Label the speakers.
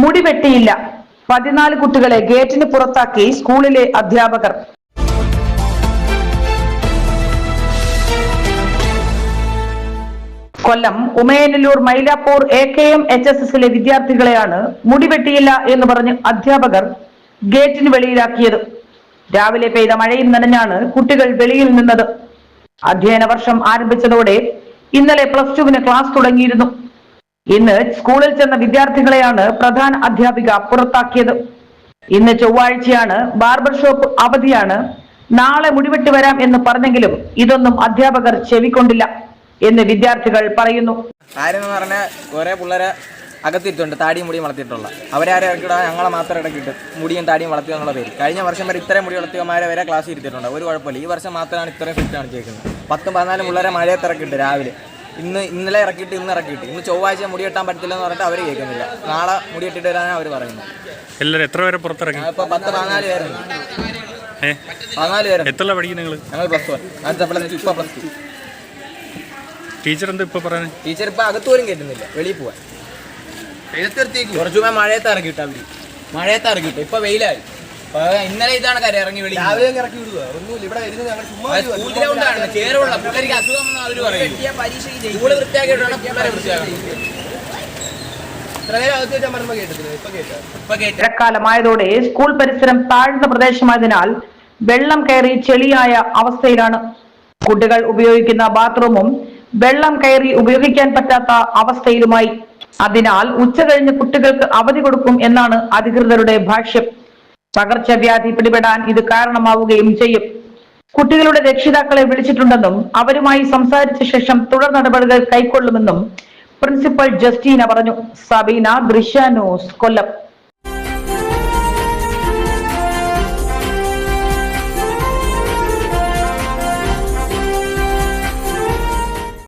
Speaker 1: മുടി വെട്ടിയില്ല പതിനാല് കുട്ടികളെ ഗേറ്റിന് പുറത്താക്കി സ്കൂളിലെ അധ്യാപകർ. Kollam Umayanallur Mylapore A K M H S എസിലെ വിദ്യാർത്ഥികളെയാണ് മുടിവെട്ടിയില്ല എന്ന് പറഞ്ഞ് അധ്യാപകർ ഗേറ്റിന് വെളിയിലാക്കിയത്. രാവിലെ പെയ്ത മഴയും നനഞ്ഞാണ് കുട്ടികൾ വെളിയിൽ നിന്നത്. അധ്യയന വർഷം ആരംഭിച്ചതോടെ ഇന്നലെ പ്ലസ് ടുവിന് ക്ലാസ് തുടങ്ങിയിരുന്നു. ഇന്ന് സ്കൂളിൽ ചെന്ന വിദ്യാർത്ഥികളെയാണ് പ്രധാന അധ്യാപിക പുറത്താക്കിയത്. ഇന്ന് ചൊവ്വാഴ്ചയാണ് ബാർബർ ഷോപ്പ് അവധിയാണ്. നാളെ മുടിവെട്ട് വരാം എന്ന് പറഞ്ഞെങ്കിലും ഇതൊന്നും അധ്യാപകർ ചെവിക്കൊണ്ടില്ല എന്ന് വിദ്യാർത്ഥികൾ പറയുന്നു.
Speaker 2: പിള്ളേരെ അകത്തിട്ടുണ്ട് താടിയും മുടിയും വളർത്തിയിട്ടുള്ള. അവരാരെ ഇടാ ഞങ്ങളെ മാത്രം ഇടക്കിട്ട് മുടിയും താടിയും വളർത്തുക എന്നുള്ള പേര്. കഴിഞ്ഞ വർഷം വരെ ഇത്രയും മുടി വളർത്തിയമാരെ വരെ ക്ലാസ് ഇരുത്തിയിട്ടുണ്ട്. ഒരു കുഴപ്പമില്ല. ഈ വർഷം മാത്രമാണ് ഇത്രയും ഫിറ്റ് കാണിച്ചേക്കുന്നത് പത്തും പതിനാലും പിള്ളേരെ മഴയെ തിരക്കിട്ട് രാവിലെ. ഇന്ന് ഇന്നലെ ഇറക്കിയിട്ട് ഇന്ന് ഇറക്കിയിട്ട്. ഇന്ന് ചൊവ്വാഴ്ച മുടി കെട്ടാൻ പറ്റില്ല എന്ന് പറഞ്ഞിട്ട് അവർ കേൾക്കുന്നില്ല. നാളെ മുടി കെട്ടിട്ട് വരാനാണ് അവർ പറയുന്നത്.
Speaker 3: എല്ലാവരും എത്ര പേരെ പുറത്തിറങ്ങി
Speaker 2: ഇപ്പോൾ പത്ത് പതിനാല് പേരുണ്ട്. പതിനാല് പേരുണ്ട്.
Speaker 3: എത്ര പഠിക്കും നിങ്ങൾ
Speaker 2: ഞങ്ങൾ പ്ലസ് വൺ. അടുത്ത പ്ലസ് ടു ഇപ്പോൾ പ്ലസ് ടു.
Speaker 3: ടീച്ചർ എന്താ ഇപ്പൊ പറയുന്നത്
Speaker 2: ടീച്ചർ ഇപ്പൊ അകത്ത് പോലും കയറ്റുന്നില്ല വെളിയിൽ പോവാൻ. കുറച്ചു മഴയത്ത് ഇറക്കിട്ട് അവർ. മഴയത്ത് ഇറക്കിട്ട് ഇപ്പൊ വെയിലായി. ഇന്നലെ ഇതാണ് കാര്യം ഇറങ്ങി വെളി സ്കൂൾ ഗ്രൗണ്ടാണ് ചേരുള്ള പിള്ളേർക്ക് അസുഖം എന്ന് അവർ പറയും. സ്കൂൾ വൃത്തിയാക്കിയിട്ടാണ് പിള്ളേരെ വൃത്തിയാക്കുന്നത് ഇപ്പൊ കേട്ടു.
Speaker 1: മഴക്കാലമായതോടെ സ്കൂൾ പരിസരം താഴ്ന്ന പ്രദേശമായതിനാൽ വെള്ളം കയറി ചെളിയായ അവസ്ഥയിലാണ്. കുട്ടികൾ ഉപയോഗിക്കുന്ന ബാത്റൂമും വെള്ളം കയറി ഉപയോഗിക്കാൻ പറ്റാത്ത അവസ്ഥയിലുമായി. അതിനാൽ ഉച്ച കഴിഞ്ഞ് കുട്ടികൾക്ക് അവധി കൊടുക്കും എന്നാണ് അധികൃതരുടെ ഭാഷ്യം. പകർച്ചവ്യാധി പിടിപെടാൻ ഇത് കാരണമാവുകയും ചെയ്യും. കുട്ടികളുടെ രക്ഷിതാക്കളെ വിളിച്ചിട്ടുണ്ടെന്നും അവരുമായി സംസാരിച്ച ശേഷം തുടർ നടപടികൾ കൈക്കൊള്ളുമെന്നും പ്രിൻസിപ്പൽ ജസ്റ്റീന പറഞ്ഞു. സബീന ദൃശ്യ ന്യൂസ് കൊല്ലം.